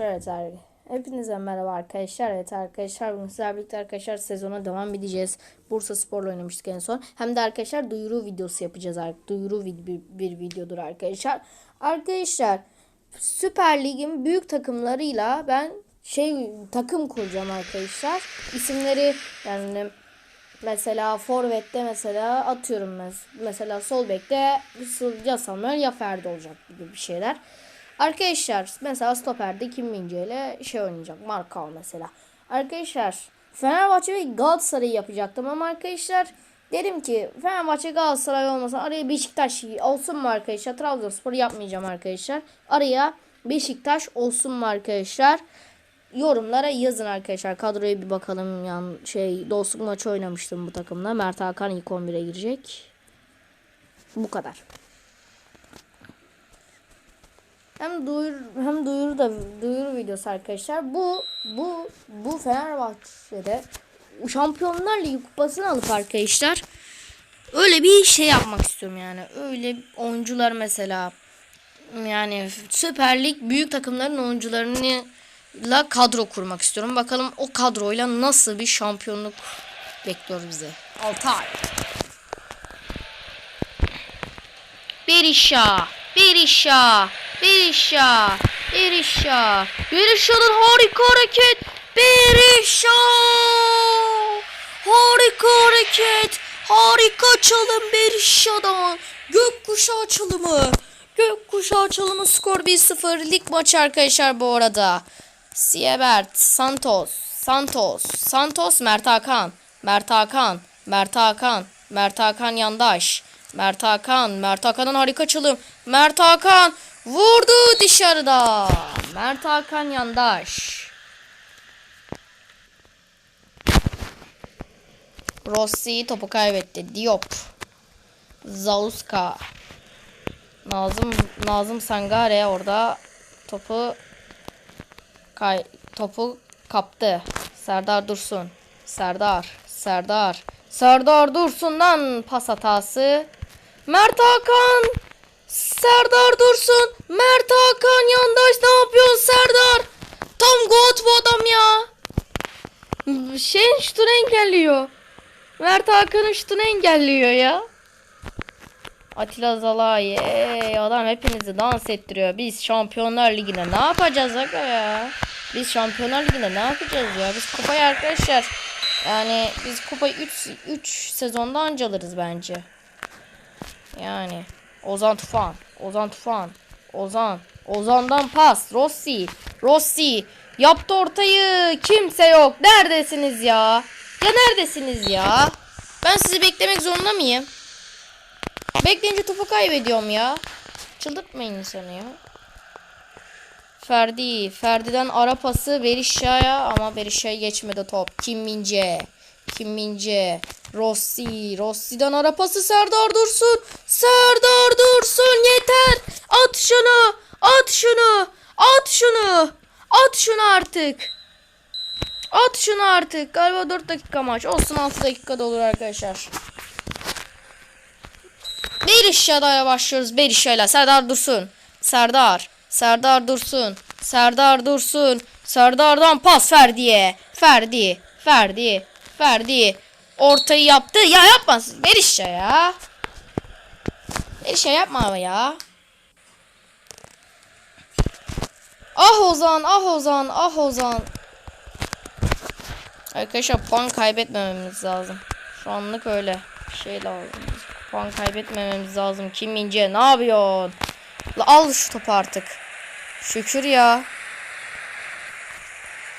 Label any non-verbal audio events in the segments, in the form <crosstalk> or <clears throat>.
Evet abi. Hepinize merhaba arkadaşlar. Evet arkadaşlar bugün sizlerle birlikte arkadaşlar sezona devam edeceğiz. Bursa Spor'la oynamıştık en son. Hem de arkadaşlar duyuru videosu yapacağız. Duyuru vid- bir, bir videodur arkadaşlar. Arkadaşlar Süper Lig'in büyük takımlarıyla ben şey takım kuracağım arkadaşlar. İsimleri yani mesela Forvet'te mesela atıyorum mes- mesela sol bekte ya Samuel ya Ferdi olacak gibi bir şeyler. Arkadaşlar mesela stoperde Kim ile şey oynayacak. Markao mesela. Arkadaşlar Fenerbahçe ve Galatasaray'ı yapacaktım ama arkadaşlar dedim ki Fenerbahçe Galatasaray olmasa araya Beşiktaş olsun mu arkadaşlar? Trabzonspor yapmayacağım arkadaşlar. Araya Beşiktaş olsun mu arkadaşlar? Yorumlara yazın arkadaşlar. Kadroya bir bakalım. Yani şey dostluk maçı oynamıştım bu takımla. Mert Hakan ilk 11'e girecek. Bu kadar. Hem duyur hem duyuru da duyuru videosu arkadaşlar. Bu bu bu Fenerbahçe'de Şampiyonlar Ligi kupasını alıp arkadaşlar öyle bir şey yapmak istiyorum yani. Öyle oyuncular mesela yani Süper Lig büyük takımların oyuncularını la kadro kurmak istiyorum. Bakalım o kadroyla nasıl bir şampiyonluk bekliyor bizi. Altay. Berisha, Berisha, Berisha, Berisha. Berisha'nın harika hareket. Berisha. Harika hareket. Harika çalım Berisha'dan. Gökkuşağı çalımı. Gökkuşağı çalımı skor 1-0. Lig maçı arkadaşlar bu arada. Siebert, Santos, Santos, Santos, Mert Hakan, Mert Hakan, Mert Hakan, Mert Hakan yandaş. Mert Hakan, Mert Hakan'ın harika çalım. Mert Hakan vurdu dışarıda. Mert Hakan yandaş. Rossi topu kaybetti. Diop. Zauska. Nazım Nazım Sangare orada topu kay topu kaptı. Serdar Dursun. Serdar. Serdar. Serdar Dursun'dan pas hatası. Mert Hakan. Serdar Dursun. Mert Hakan yandaş ne yapıyorsun Serdar? Tam got bu adam ya. Şeyin şutunu engelliyor. Mert Hakan'ın şutunu engelliyor ya. Atilla Zalai. Ey, adam hepinizi dans ettiriyor. Biz Şampiyonlar Ligi'ne ne yapacağız aga ya? Biz Şampiyonlar Ligi'nde ne yapacağız ya? Biz kupayı arkadaşlar yani biz kupayı 3 3 sezonda anca alırız bence. Yani Ozan Tufan, Ozan Tufan, Ozan, Ozan'dan pas, Rossi, Rossi yaptı ortayı. Kimse yok. Neredesiniz ya? Ya neredesiniz ya? Ben sizi beklemek zorunda mıyım? Bekleyince topu kaybediyorum ya. Çıldırtmayın insanı ya. Ferdi. Ferdi'den ara pası Berisha'ya ama Berisha'ya geçmedi top. Kim Mince. Kim Mince. Rossi. Rossi'den ara pası Serdar Dursun. Serdar Dursun yeter. At şunu. At şunu. At şunu. At şunu artık. At şunu artık. Galiba 4 dakika maç. Olsun 6 dakikada olur arkadaşlar. Berisha'da başlıyoruz. Berisha'yla Serdar Dursun. Serdar. Serdar Dursun. Serdar Dursun. Serdar'dan pas Ferdi'ye. Ferdi. Ferdi. Ferdi. Ortayı yaptı. Ya yapmasın. Berisha ya. Berisha yapma ama ya. Ah Ozan. Ah Ozan. Ah Ozan. Arkadaşlar puan kaybetmememiz lazım. Şu anlık öyle. Bir şey lazım. Puan kaybetmememiz lazım. Kim ince ne yapıyorsun? Al şu topu artık. Şükür ya.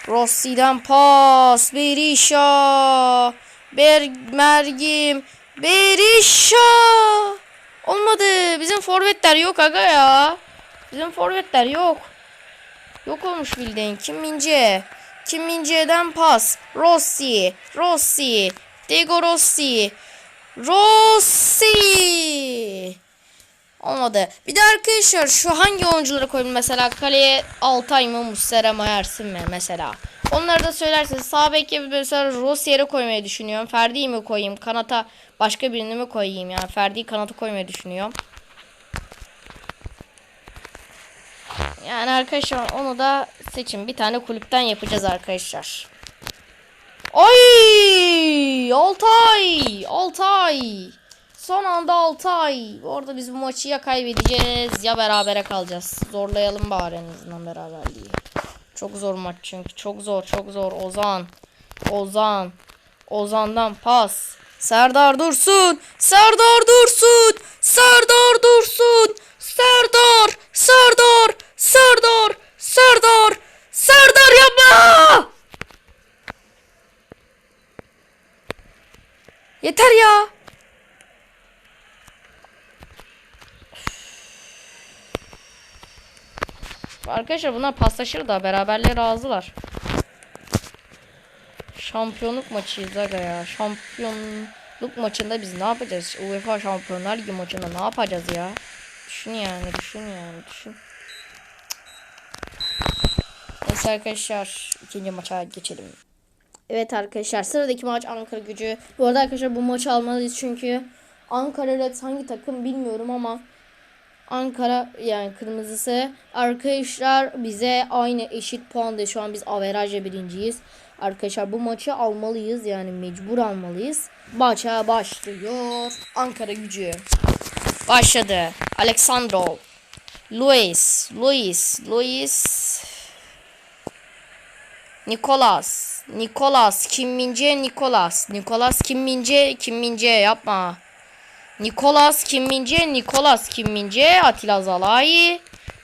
Rossi'den pas. Berisha. Ber Mergim. Berisha. Olmadı. Bizim forvetler yok aga ya. Bizim forvetler yok. Yok olmuş bildiğin. Kim Mince. Kim Mince'den pas. Rossi. Rossi. Diego Rossi. Rossi. Olmadı. Bir de arkadaşlar şu hangi oyuncuları koyayım mesela kaleye Altay mı Muslera mı Ersin mi mesela. Onları da söylerseniz sağ beke mesela Rossier'e koymayı düşünüyorum. Ferdi'yi mi koyayım? Kanata başka birini mi koyayım yani? Ferdi'yi kanata koymayı düşünüyorum. Yani arkadaşlar onu da seçin. Bir tane kulüpten yapacağız arkadaşlar. Ay! Altay! Altay! Son anda Altay. Orada biz bu maçı ya kaybedeceğiz ya berabere kalacağız. Zorlayalım bari en azından beraberliği. Çok zor maç çünkü. Çok zor, çok zor. Ozan. Ozan. Ozan'dan pas. Serdar Dursun. Serdar Dursun. Serdar Dursun. Serdar. Serdar. Serdar. Serdar yapma. Yeter ya. Arkadaşlar bunlar paslaşır da beraberliğe razılar. Şampiyonluk maçıyız aga ya. Şampiyonluk maçında biz ne yapacağız? UEFA Şampiyonlar Ligi maçında ne yapacağız ya? Düşün yani, düşün yani, düşün. Neyse arkadaşlar ikinci maça geçelim. Evet arkadaşlar sıradaki maç Ankara gücü. Bu arada arkadaşlar bu maçı almalıyız çünkü Ankara Reds hangi takım bilmiyorum ama Ankara yani kırmızısı arkadaşlar bize aynı eşit puanda şu an biz averajla birinciyiz. Arkadaşlar bu maçı almalıyız yani mecbur almalıyız. Maça başlıyor. Ankara gücü. Başladı. Alexandro. Luis. Luis. Luis. Nikolas. Nikolas. Kim Mince Nikolas. Nikolas Kim Mince Kim Mince yapma. Nikolas Kim Mince Nikolas Kim Mince Atilla Zalai.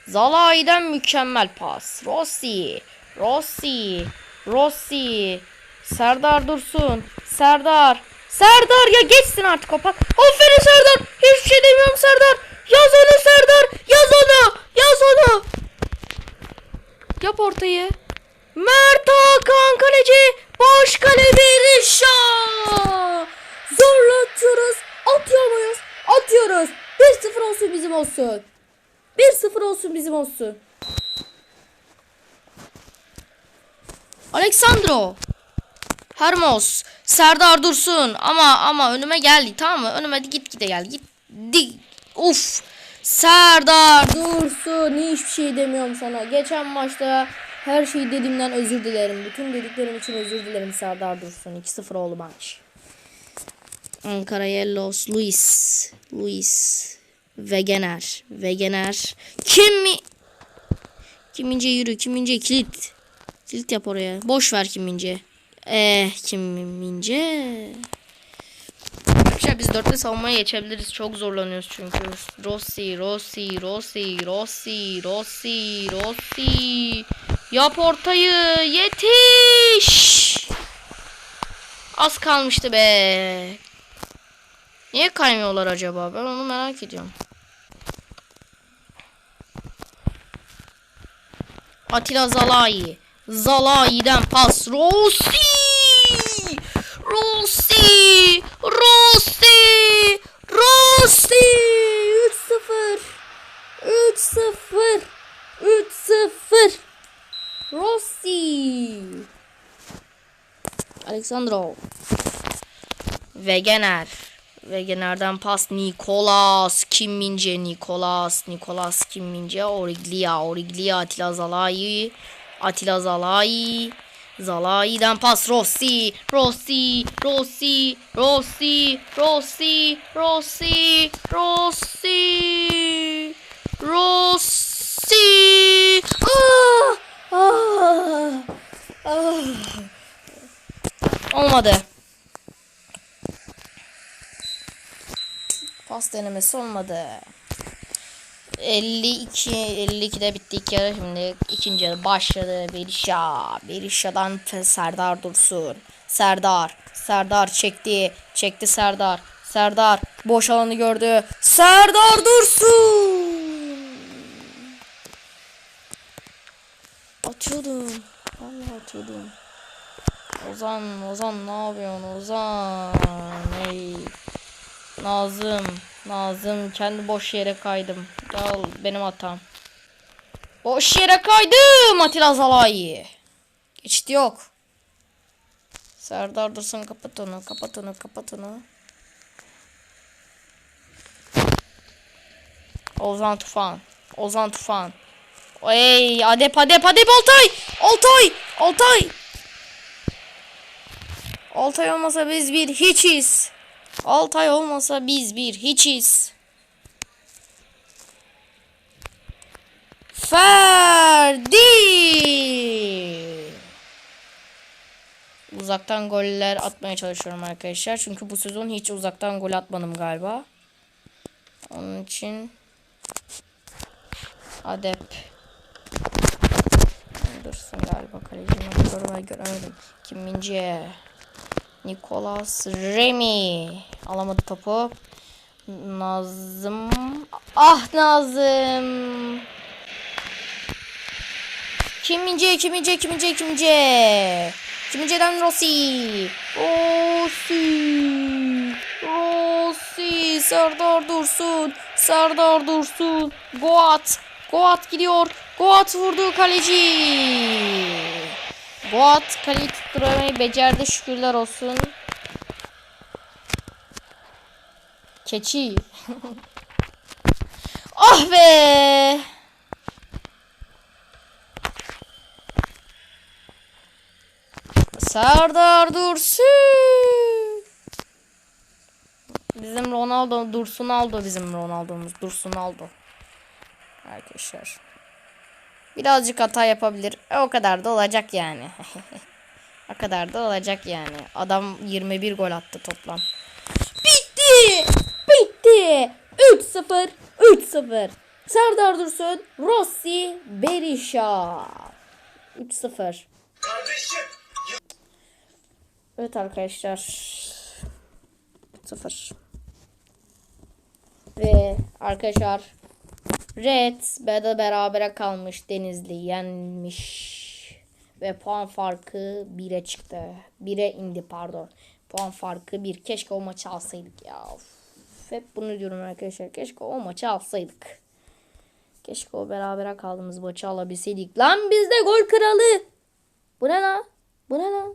Zalai'den mükemmel pas. Rossi. Rossi. Rossi. Serdar Dursun. Serdar. Serdar ya geçsin artık o pas. Aferin Serdar. Hiçbir şey demiyorum Serdar. Yaz onu Serdar. Yaz onu. Yaz onu. Yap ortayı. Mert Hakan kaleci. Boş kale Berisha. Zorlatıyoruz. Atıyor muyuz? Atıyoruz. 1-0 olsun bizim olsun. 1-0 olsun bizim olsun. Alexandro. Hermos. Serdar Dursun. Ama ama önüme geldi tamam mı? Önüme git gide gel. Git. Di. Uf. Serdar Dursun. Hiçbir şey demiyorum sana. Geçen maçta her şeyi dediğimden özür dilerim. Bütün dediklerim için özür dilerim Serdar Dursun. 2-0 oldu maç. Ankara Yellows. Luis. Luis. Wegener. Wegener. Kim mi? Kimince yürü. Kimince kilit. Kilit yap oraya. Boş ver Kimince. Eh Kimince. Arkadaşlar biz dörtte savunmaya geçebiliriz. Çok zorlanıyoruz çünkü. Rossi, Rossi, Rossi, Rossi, Rossi, Rossi. Yap ortayı. Yetiş. Az kalmıştı be. Niye kaymıyorlar acaba? Ben onu merak ediyorum. Atilla Zalai. Zalai'den pas. Rossi! Rossi! Rossi! Rossi! 3-0. 3-0. 3-0. Rossi! Alexandro. Wegener. Wegener'den pas Nikolas Kim Mince Nikolas Nikolas Kim Mince Origlia Origlia Atilla Zalai Atilla Zalai Zalai'den pas Rossi Rossi Rossi Rossi Rossi Rossi Rossi Rossi ah! Ah! Ah! Olmadı. Pas denemesi olmadı. 52 52'de bitti ilk yarı. Şimdi ikinci yarı başladı. Berisha Berisha'dan Serdar Dursun. Serdar Serdar çekti çekti Serdar. Serdar boş alanı gördü. Serdar Dursun! Atıyordum. Vallahi atıyordum. Ozan Ozan ne yapıyorsun? Ozan hey Nazım. Nazım. Kendi boş yere kaydım. Al benim hatam. Boş yere kaydım. Atilla Zalai. Geçti yok. Serdar Dursun kapat onu. Kapat onu. Kapat onu. Ozan Tufan. Ozan Tufan. Ey Adep Adep Adep Altay. Altay. Altay. Altay olmasa biz bir hiçiz. Altay olmasa biz bir hiçiz. Ferdi. Uzaktan goller atmaya çalışıyorum arkadaşlar. Çünkü bu sezon hiç uzaktan gol atmadım galiba. Onun için Adep Dursun galiba kalecinin ben göremedim. Kim Nicolas Remy. Alamadı topu. Nazım. Ah Nazım. Kim Mince Kim Mince Kim Mince Kim Mince Kim Mince'den Rossi? Rossi. Rossi. Serdar Dursun. Serdar Dursun. Goat. Goat gidiyor. Goat vurdu kaleci Goat kaleyi tutturamayı becerdi şükürler olsun Keçi <laughs> Ah be Serdar Dursun. Bizim Ronaldo Dursun Aldo bizim Ronaldo'muz Dursun Aldo. Arkadaşlar. Birazcık hata yapabilir. E, o kadar da olacak yani. <laughs> o kadar da olacak yani. Adam 21 gol attı toplam. Bitti! Bitti! 3-0 3-0. Serdar Dursun, Rossi, Berisha. 3-0. Evet arkadaşlar. 0. Ve arkadaşlar Red B'de berabere kalmış. Denizli yenmiş. Ve puan farkı 1'e çıktı. 1'e indi pardon. Puan farkı 1. Keşke o maçı alsaydık ya. Of. Hep bunu diyorum arkadaşlar. Keşke o maçı alsaydık. Keşke o berabere kaldığımız maçı alabilseydik. Lan biz de gol kralı. Bu ne lan? Bu ne lan?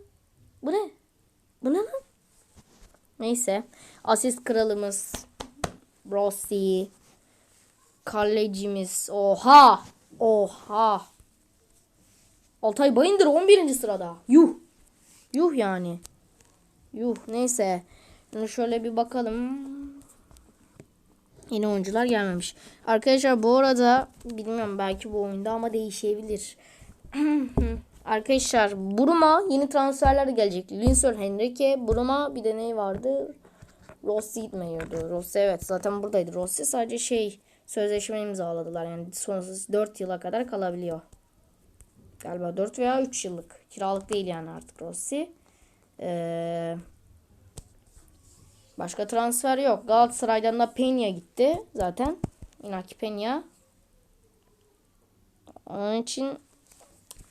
Bu ne? Bu ne lan? Neyse. Asist kralımız Rossi. Kalecimiz. Oha. Oha. Altay Bayındır 11. sırada. Yuh. Yuh yani. Yuh neyse. Şimdi şöyle bir bakalım. Yine oyuncular gelmemiş. Arkadaşlar bu arada bilmiyorum belki bu oyunda ama değişebilir. <clears throat> Arkadaşlar Buruma yeni transferler gelecek. Linson Henrique, Buruma bir de ne vardı? Rossi gitmiyordu. Rossi evet zaten buradaydı. Rossi sadece şey sözleşme imzaladılar. Yani sonsuz 4 yıla kadar kalabiliyor. Galiba 4 veya 3 yıllık. Kiralık değil yani artık Rossi. Ee, başka transfer yok. Galatasaray'dan da Peña gitti zaten. Inaki Peña. Onun için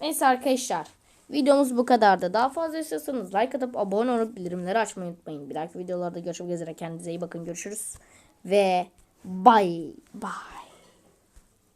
Neyse arkadaşlar. Videomuz bu kadardı. Daha fazla istiyorsanız like atıp abone olup bildirimleri açmayı unutmayın. Bir dahaki videolarda görüşmek üzere. Kendinize iyi bakın. Görüşürüz. Ve bye bye.